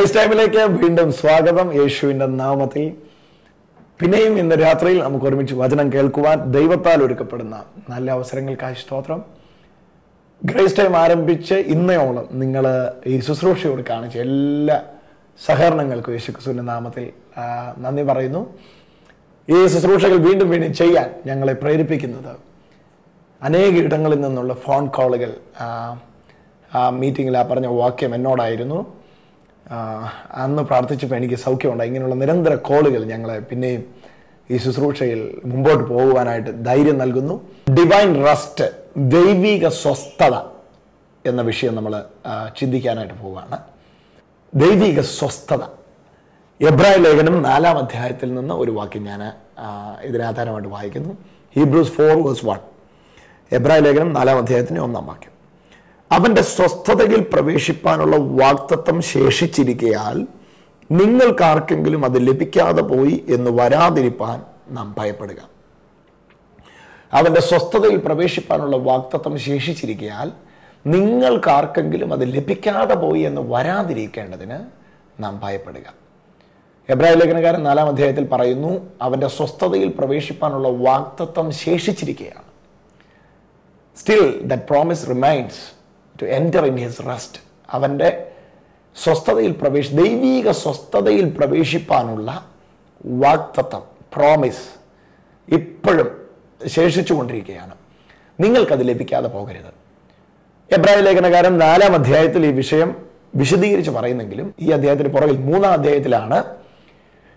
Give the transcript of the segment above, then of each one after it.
Grace ടൈമിലേക്ക് വീണ്ടും സ്വാഗതം യേശുവിന്റെ നാമത്തിൽ. പിന്നെയും ഇന്ന് രാത്രിയിൽ നമുക്ക് ഒരുമിച്ച് വചനം കേൾക്കുവാൻ ദൈവത്താൽ ഒരുക്കപ്പെടുന്ന നല്ല അവസരങ്ങൾക്കായി സ്തോത്രം. ഗ്രേസ് ടൈം ആരംഭിച്ച് ഇന്നയോളം നിങ്ങൾ ഈ ശുശ്രൂഷയോട് കാണിച്ച എല്ലാ സഹകരണങ്ങൾക്കും യേശു ക്രിസ്തുവിന്റെ നാമത്തിൽ നന്ദി പറയുന്നു. ഈ ശുശ്രൂഷകൾ വീണ്ടും വീണ്ടും ചെയ്യാൻ ഞങ്ങളെ പ്രേരിപ്പിക്കുന്നത് അനേക ഇടങ്ങളിൽ നിന്നുള്ള ഫോൺ കോളുകൾ മീറ്റിങ്ങിൽ ആ പറഞ്ഞ വാക്യം എന്നോടായിരുന്നു. അന്ന് പ്രാർത്ഥിച്ചപ്പോൾ എനിക്ക് സൗഖ്യമുണ്ട് ഇങ്ങനെയുള്ള നിരന്തര കോളുകൾ ഞങ്ങളെ പിന്നെയും ഈ ശുശ്രൂഷയിൽ മുമ്പോട്ട് പോകുവാനായിട്ട് ധൈര്യം നൽകുന്നു. ഡിവൈൻ റസ്റ്റ് ദൈവിക സ്വസ്ഥത എന്ന വിഷയം നമ്മൾ ചിന്തിക്കാനായിട്ട് പോവുകയാണ് ദൈവിക സ്വസ്ഥത. എബ്രായ ലേഖനം നാലാം അധ്യായത്തിൽ നിന്ന് ഒരു വാക്യം ഞാൻ ഇതിനാധാരമായിട്ട് വായിക്കുന്നു. ഹീബ്രൂസ് ഫോർ വേഴ്സ് വൺ എബ്രായ ലേഖനം നാലാം അധ്യായത്തിന്റെ ഒന്നാം വാക്യം. അവന്റെ സ്വസ്ഥതയിൽ പ്രവേശിപ്പാനുള്ള വാക്തത്വം ശേഷിച്ചിരിക്കയാൽ നിങ്ങൾക്കാർക്കെങ്കിലും അത് ലഭിക്കാതെ പോയി എന്ന് വരാതിരിപ്പാൻ നാം ഭയപ്പെടുക. അവന്റെ സ്വസ്ഥതയിൽ പ്രവേശിപ്പാനുള്ള വാക്തത്വം ശേഷിച്ചിരിക്കയാൽ നിങ്ങൾക്കാർക്കെങ്കിലും അത് ലഭിക്കാതെ പോയി എന്ന് വരാതിരിക്കേണ്ടതിന് നാം ഭയപ്പെടുക. എബ്രാഹിം ലേഖനകാരൻ നാലാം അധ്യായത്തിൽ പറയുന്നു അവന്റെ സ്വസ്ഥതയിൽ പ്രവേശിപ്പാനുള്ള വാക്തത്വം ശേഷിച്ചിരിക്കുകയാണ് still that promise remains to enter in his rest അവന്റെ സ്വസ്ഥതയിൽ പ്രവേശി ദൈവീക സ്വസ്ഥതയിൽ പ്രവേശിപ്പാനുള്ള വാക്തത്വം പ്രോമിസ് ഇപ്പോഴും ശേഷിച്ചു കൊണ്ടിരിക്കുകയാണ് നിങ്ങൾക്കത് ലഭിക്കാതെ പോകരുത്. എബ്രാഹിം ലേഖനകാരൻ നാലാം അധ്യായത്തിൽ ഈ വിഷയം വിശദീകരിച്ച് പറയുന്നെങ്കിലും ഈ അധ്യായത്തിന് പുറകിൽ മൂന്നാം അധ്യായത്തിലാണ്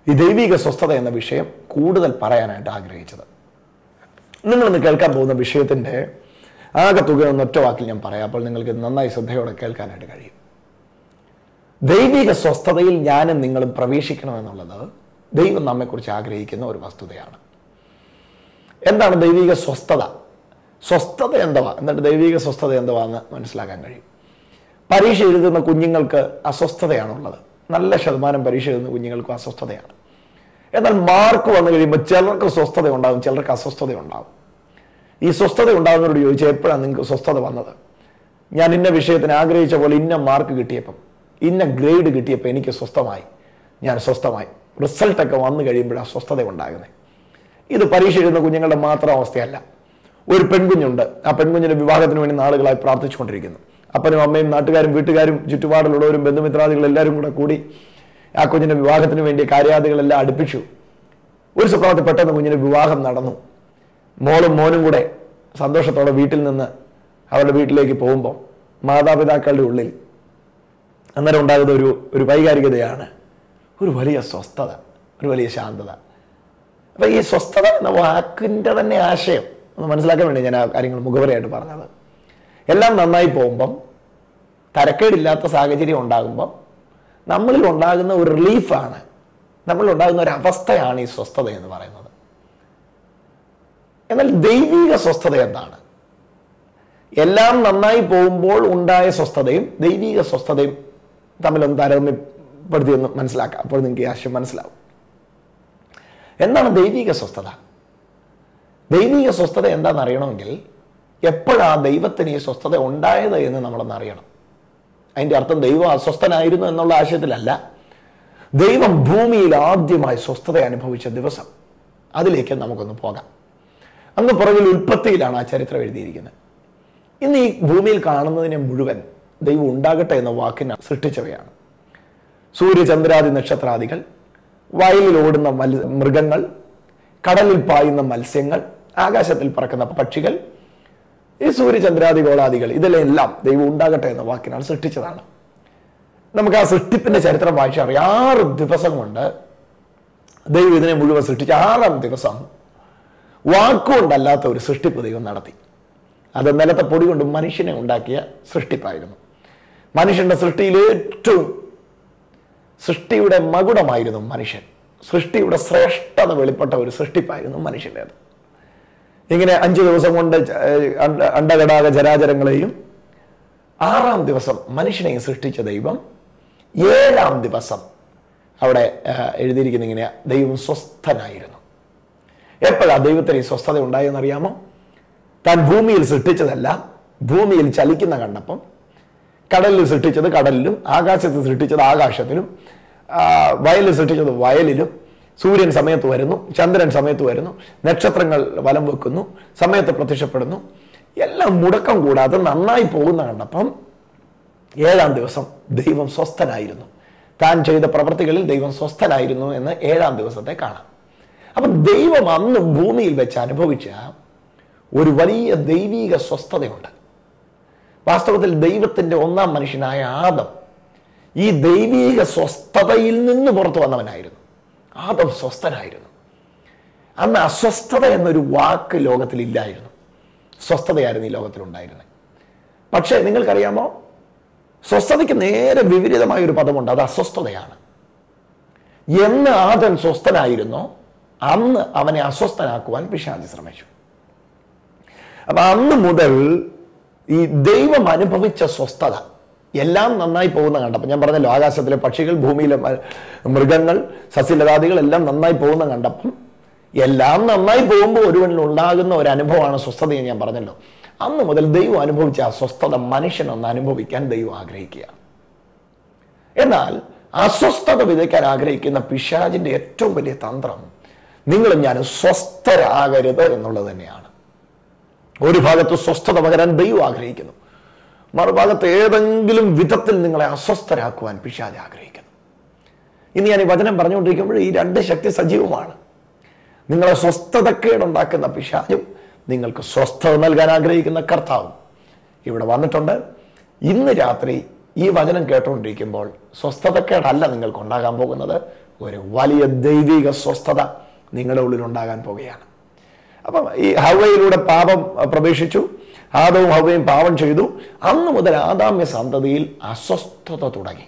ഈ ദൈവിക സ്വസ്ഥത എന്ന വിഷയം കൂടുതൽ പറയാനായിട്ട് ആഗ്രഹിച്ചത്. നിങ്ങളിന്ന് കേൾക്കാൻ പോകുന്ന വിഷയത്തിന്റെ ആകെ തുക ഒന്ന് ഒറ്റ വാക്കിൽ ഞാൻ പറയാം. അപ്പോൾ നിങ്ങൾക്ക് നന്നായി ശ്രദ്ധയോടെ കേൾക്കാനായിട്ട് കഴിയും. ദൈവിക സ്വസ്ഥതയിൽ ഞാനും നിങ്ങളും പ്രവേശിക്കണമെന്നുള്ളത് ദൈവം നമ്മെക്കുറിച്ച് ആഗ്രഹിക്കുന്ന ഒരു വസ്തുതയാണ്. എന്താണ് ദൈവിക സ്വസ്ഥത? സ്വസ്ഥത എന്തുവാ? എന്നിട്ട് ദൈവിക സ്വസ്ഥത എന്തുവാന്ന് മനസ്സിലാക്കാൻ കഴിയും. പരീക്ഷ എഴുതുന്ന കുഞ്ഞുങ്ങൾക്ക് അസ്വസ്ഥതയാണുള്ളത്. നല്ല ശതമാനം പരീക്ഷ എഴുതുന്ന കുഞ്ഞുങ്ങൾക്കും അസ്വസ്ഥതയാണ്. എന്നാൽ മാർക്ക് വന്നു കഴിയുമ്പോൾ ചിലർക്ക് സ്വസ്ഥത ഉണ്ടാകും ചിലർക്ക് അസ്വസ്ഥത ഉണ്ടാകും ഈ സ്വസ്ഥത ഉണ്ടാകുന്നവരോട് ചോദിച്ചാൽ എപ്പോഴാണ് നിങ്ങൾക്ക് സ്വസ്ഥത വന്നത്? ഞാൻ ഇന്ന വിഷയത്തിന് ആഗ്രഹിച്ച പോലെ ഇന്ന മാർക്ക് കിട്ടിയപ്പം ഇന്ന ഗ്രേഡ് കിട്ടിയപ്പോൾ എനിക്ക് സ്വസ്ഥമായി. ഞാൻ സ്വസ്ഥമായി. റിസൾട്ടൊക്കെ വന്നു കഴിയുമ്പോഴാണ് സ്വസ്ഥത ഉണ്ടാകുന്നത് ഇത് പരീക്ഷ എഴുതുന്ന കുഞ്ഞുങ്ങളുടെ മാത്രം അവസ്ഥയല്ല. ഒരു പെൺകുഞ്ഞുണ്ട്. ആ പെൺകുഞ്ഞിന്റെ വിവാഹത്തിന് വേണ്ടി നാളുകളായി പ്രാർത്ഥിച്ചുകൊണ്ടിരിക്കുന്നു. അപ്പനും അമ്മയും നാട്ടുകാരും വീട്ടുകാരും ചുറ്റുപാടിലുള്ളവരും ബന്ധുമിത്രാദികളും എല്ലാവരും കൂടെ കൂടി ആ കുഞ്ഞിന്റെ വിവാഹത്തിന് വേണ്ടി കാര്യാദികളെല്ലാം അടുപ്പിച്ചു. ഒരു സ്വഭാവത്തിൽ പെട്ടെന്ന് കുഞ്ഞിന്റെ വിവാഹം നടന്നു. മോളും മോനും കൂടെ സന്തോഷത്തോടെ വീട്ടിൽ നിന്ന് അവരുടെ വീട്ടിലേക്ക് പോകുമ്പോൾ മാതാപിതാക്കളുടെ ഉള്ളിൽ അന്നേരം ഉണ്ടാകുന്ന ഒരു ഒരു വൈകാരികതയാണ് ഒരു വലിയ സ്വസ്ഥത ഒരു വലിയ ശാന്തത. അപ്പം ഈ സ്വസ്ഥത എന്ന വാക്കിന്റെ തന്നെ ആശയം ഒന്ന് മനസ്സിലാക്കാൻ വേണ്ടി ഞാൻ ആ കാര്യങ്ങൾ മുഖവരയായിട്ട് പറഞ്ഞത്. എല്ലാം നന്നായി പോകുമ്പം തരക്കേടില്ലാത്ത സാഹചര്യം ഉണ്ടാകുമ്പം നമ്മളിൽ ഉണ്ടാകുന്ന ഒരു റിലീഫാണ് നമ്മളിൽ ഉണ്ടാകുന്ന ഒരു അവസ്ഥയാണ് ഈ സ്വസ്ഥത എന്ന് പറയുന്നത്. എന്നാൽ ദൈവിക സ്വസ്ഥത എന്താണ്? എല്ലാം നന്നായി പോകുമ്പോൾ ഉണ്ടായ സ്വസ്ഥതയും ദൈവിക സ്വസ്ഥതയും തമ്മിലൊന്ന് താരതമ്യപ്പെടുത്തി ഒന്ന് മനസ്സിലാക്കാം. അപ്പോൾ നിങ്ങൾക്ക് ഈ ആശയം മനസ്സിലാവും. എന്താണ് ദൈവിക സ്വസ്ഥത? ദൈവിക സ്വസ്ഥത എന്താണെന്ന് അറിയണമെങ്കിൽ എപ്പോഴാ ദൈവത്തിന് ഈ സ്വസ്ഥത ഉണ്ടായത് എന്ന് നമ്മളൊന്ന് അറിയണം. അതിന്റെ അർത്ഥം ദൈവം അസ്വസ്ഥനായിരുന്നു എന്നുള്ള ആശയത്തിലല്ല. ദൈവം ഭൂമിയിൽ ആദ്യമായി സ്വസ്ഥത അനുഭവിച്ച ദിവസം. അതിലേക്ക് നമുക്കൊന്ന് പോകാം. അങ്ങ് പുറകിൽ ഉൽപ്പത്തിയിലാണ് ആ ചരിത്രം എഴുതിയിരിക്കുന്നത്. ഇന്ന് ഈ ഭൂമിയിൽ കാണുന്നതിനെ മുഴുവൻ ദൈവം ഉണ്ടാകട്ടെ എന്ന വാക്കിന് സൃഷ്ടിച്ചവയാണ്. സൂര്യചന്ദ്രാദി നക്ഷത്രാദികൾ വയലിൽ ഓടുന്ന മൃഗങ്ങൾ കടലിൽ പായുന്ന മത്സ്യങ്ങൾ ആകാശത്തിൽ പറക്കുന്ന പക്ഷികൾ ഈ സൂര്യചന്ദ്രാദി ഗോളാദികൾ ഇതിലെല്ലാം ദൈവം ഉണ്ടാകട്ടെ എന്ന വാക്കിനാൽ സൃഷ്ടിച്ചതാണ്. നമുക്ക് ആ സൃഷ്ടിപ്പിന്റെ ചരിത്രം വായിച്ചറിയാം. ആറ് ദിവസം കൊണ്ട് ദൈവം ഇതിനെ മുഴുവൻ സൃഷ്ടിച്ച. ആറാം ദിവസം വാക്കുകൊണ്ടല്ലാത്ത ഒരു സൃഷ്ടിപ്പ് ദൈവം നടത്തി. അത് നിലത്തെ പൊടി കൊണ്ട് മനുഷ്യനെ ഉണ്ടാക്കിയ സൃഷ്ടിപ്പായിരുന്നു. മനുഷ്യന്റെ സൃഷ്ടിയിൽ ഏറ്റവും സൃഷ്ടിയുടെ മകുടമായിരുന്നു മനുഷ്യൻ. സൃഷ്ടിയുടെ ശ്രേഷ്ഠത വെളിപ്പെട്ട ഒരു സൃഷ്ടിപ്പായിരുന്നു മനുഷ്യന്റേത്. ഇങ്ങനെ അഞ്ച് ദിവസം കൊണ്ട് അണ്ടകടാക ജരാചരങ്ങളെയും ആറാം ദിവസം മനുഷ്യനെയും സൃഷ്ടിച്ച ദൈവം ഏഴാം ദിവസം അവിടെ എഴുതിയിരിക്കുന്ന ഇങ്ങനെ ദൈവം സ്വസ്ഥനായിരുന്നു. എപ്പോഴാ ദൈവത്തിന് ഈ സ്വസ്ഥത ഉണ്ടായെന്നറിയാമോ? താൻ ഭൂമിയിൽ സൃഷ്ടിച്ചതല്ല ഭൂമിയിൽ ചലിക്കുന്ന കണ്ടപ്പം കടലിൽ സൃഷ്ടിച്ചത് കടലിലും ആകാശത്ത് സൃഷ്ടിച്ചത് ആകാശത്തിലും വയലിൽ സൃഷ്ടിച്ചത് വയലിലും. സൂര്യൻ സമയത്ത് വരുന്നു ചന്ദ്രൻ സമയത്ത് വരുന്നു നക്ഷത്രങ്ങൾ വലം വെക്കുന്നു സമയത്ത് പ്രത്യക്ഷപ്പെടുന്നു. എല്ലാം മുടക്കം കൂടാതെ നന്നായി പോകുന്ന കണ്ടപ്പം ഏഴാം ദിവസം ദൈവം സ്വസ്ഥനായിരുന്നു. താൻ ചെയ്ത പ്രവൃത്തികളിൽ ദൈവം സ്വസ്ഥനായിരുന്നു എന്ന് ഏഴാം ദിവസത്തെ കാണാം. അപ്പൊ ദൈവം അന്ന് ഭൂമിയിൽ വെച്ച് അനുഭവിച്ച ഒരു വലിയ ദൈവീക സ്വസ്ഥതയുണ്ട്. വാസ്തവത്തിൽ ദൈവത്തിന്റെ ഒന്നാം മനുഷ്യനായ ആദം ഈ ദൈവീക സ്വസ്ഥതയിൽ നിന്ന് പുറത്തു വന്നവനായിരുന്നു. ആദം സ്വസ്ഥനായിരുന്നു. അന്ന് അസ്വസ്ഥത എന്നൊരു വാക്ക് ലോകത്തിൽ ഇല്ലായിരുന്നു. സ്വസ്ഥതയായിരുന്നു ഈ ലോകത്തിലുണ്ടായിരുന്നത് പക്ഷേ നിങ്ങൾക്കറിയാമോ? സ്വസ്ഥതയ്ക്ക് നേരെ വിപരീതമായ ഒരു പദമുണ്ട്. അത് അസ്വസ്ഥതയാണ്. എന്ന് ആദൻ സ്വസ്ഥനായിരുന്നോ? അന്ന് അവനെ അസ്വസ്ഥനാക്കുവാൻ പിശാജി ശ്രമിച്ചു. അപ്പൊ അന്ന് മുതൽ ഈ ദൈവം അനുഭവിച്ച സ്വസ്ഥത എല്ലാം നന്നായി പോകുന്ന കണ്ടപ്പോൾ ഞാൻ പറഞ്ഞല്ലോ ആകാശത്തിലെ പക്ഷികൾ ഭൂമിയിലെ മൃഗങ്ങൾ സസ്യലതാദികൾ എല്ലാം നന്നായി പോകുന്ന കണ്ടപ്പം എല്ലാം നന്നായി പോകുമ്പോൾ ഒരുവനിൽ ഉണ്ടാകുന്ന ഒരു അനുഭവമാണ് സ്വസ്ഥത എന്ന് ഞാൻ പറഞ്ഞല്ലോ. അന്ന് മുതൽ ദൈവം അനുഭവിച്ച ആ സ്വസ്ഥത മനുഷ്യനൊന്ന് അനുഭവിക്കാൻ ദൈവം ആഗ്രഹിക്കുക. എന്നാൽ അസ്വസ്ഥത വിതയ്ക്കാൻ ആഗ്രഹിക്കുന്ന പിശാചിന്റെ ഏറ്റവും വലിയ തന്ത്രം നിങ്ങളും ഞാനും സ്വസ്ഥരാകരുത് എന്നുള്ളത് തന്നെയാണ്. ഒരു ഭാഗത്ത് സ്വസ്ഥത പകരാൻ ദൈവം ആഗ്രഹിക്കുന്നു. മറുഭാഗത്ത് ഏതെങ്കിലും വിധത്തിൽ നിങ്ങളെ അസ്വസ്ഥരാക്കുവാൻ പിശാജ് ആഗ്രഹിക്കുന്നു. ഇന്ന് ഞാൻ ഈ വചനം പറഞ്ഞുകൊണ്ടിരിക്കുമ്പോൾ ഈ രണ്ട് ശക്തി സജീവമാണ്. നിങ്ങളെ സ്വസ്ഥതക്കേടുണ്ടാക്കുന്ന പിശാചും നിങ്ങൾക്ക് സ്വസ്ഥത നൽകാൻ ആഗ്രഹിക്കുന്ന കർത്താവും ഇവിടെ വന്നിട്ടുണ്ട്. ഇന്ന് രാത്രി ഈ വചനം കേട്ടുകൊണ്ടിരിക്കുമ്പോൾ സ്വസ്ഥതക്കേടല്ല നിങ്ങൾക്ക് ഉണ്ടാകാൻ പോകുന്നത്. ഒരു വലിയ ദൈവിക സ്വസ്ഥത. നിങ്ങളുടെ ഉള്ളിൽ ഉണ്ടാകാൻ പോകുകയാണ്. അപ്പം ഈ ഹവയിലൂടെ പാപം പ്രവേശിച്ചു. ആദവും ഹവയും പാപം ചെയ്തു. അന്ന് മുതൽ ആദാമ്യ സന്തതിയിൽ അസ്വസ്ഥത തുടങ്ങി.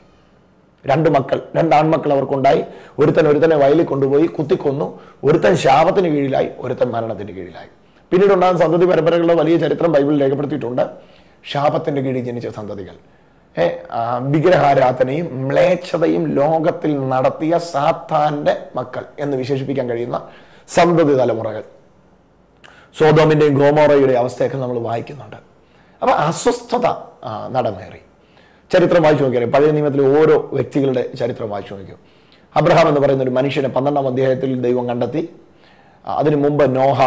രണ്ട് മക്കൾ രണ്ട് ആൺമക്കൾ അവർക്കുണ്ടായി. ഒരുത്തൻ ഒരുത്തനെ വയലിൽ കൊണ്ടുപോയി കുത്തിക്കൊന്നു. ഒരുത്തൻ ശാപത്തിന് കീഴിലായി ഒരുത്തൻ മരണത്തിന് കീഴിലായി. പിന്നീടുണ്ടാകുന്ന സന്തതി പരമ്പരകളുടെ വലിയ ചരിത്രം ബൈബിളിൽ രേഖപ്പെടുത്തിയിട്ടുണ്ട്. ശാപത്തിന്റെ കീഴിൽ ജനിച്ച സന്തതികൾ. വിഗ്രഹാരാധനയും മ്ലേച്ഛതയും ലോകത്തിൽ നടത്തിയ സാത്താന്റെ മക്കൾ എന്ന് വിശേഷിപ്പിക്കാൻ കഴിയുന്ന സന്തതി തലമുറകൾ. സോതോമിന്റെയും ഗോമോറയുടെയും അവസ്ഥയൊക്കെ നമ്മൾ വായിക്കുന്നുണ്ട്. അപ്പൊ അസ്വസ്ഥത നടമേറി. ചരിത്രം വായിച്ചു നോക്കിയാൽ പഴയ നിയമത്തിലെ ഓരോ വ്യക്തികളുടെ ചരിത്രം വായിച്ചു നോക്കിയോ? അബ്രഹാം എന്ന് പറയുന്ന ഒരു മനുഷ്യനെ പന്ത്രണ്ടാം അധ്യായത്തിൽ ദൈവം കണ്ടെത്തി. അതിനു മുമ്പ് നോഹ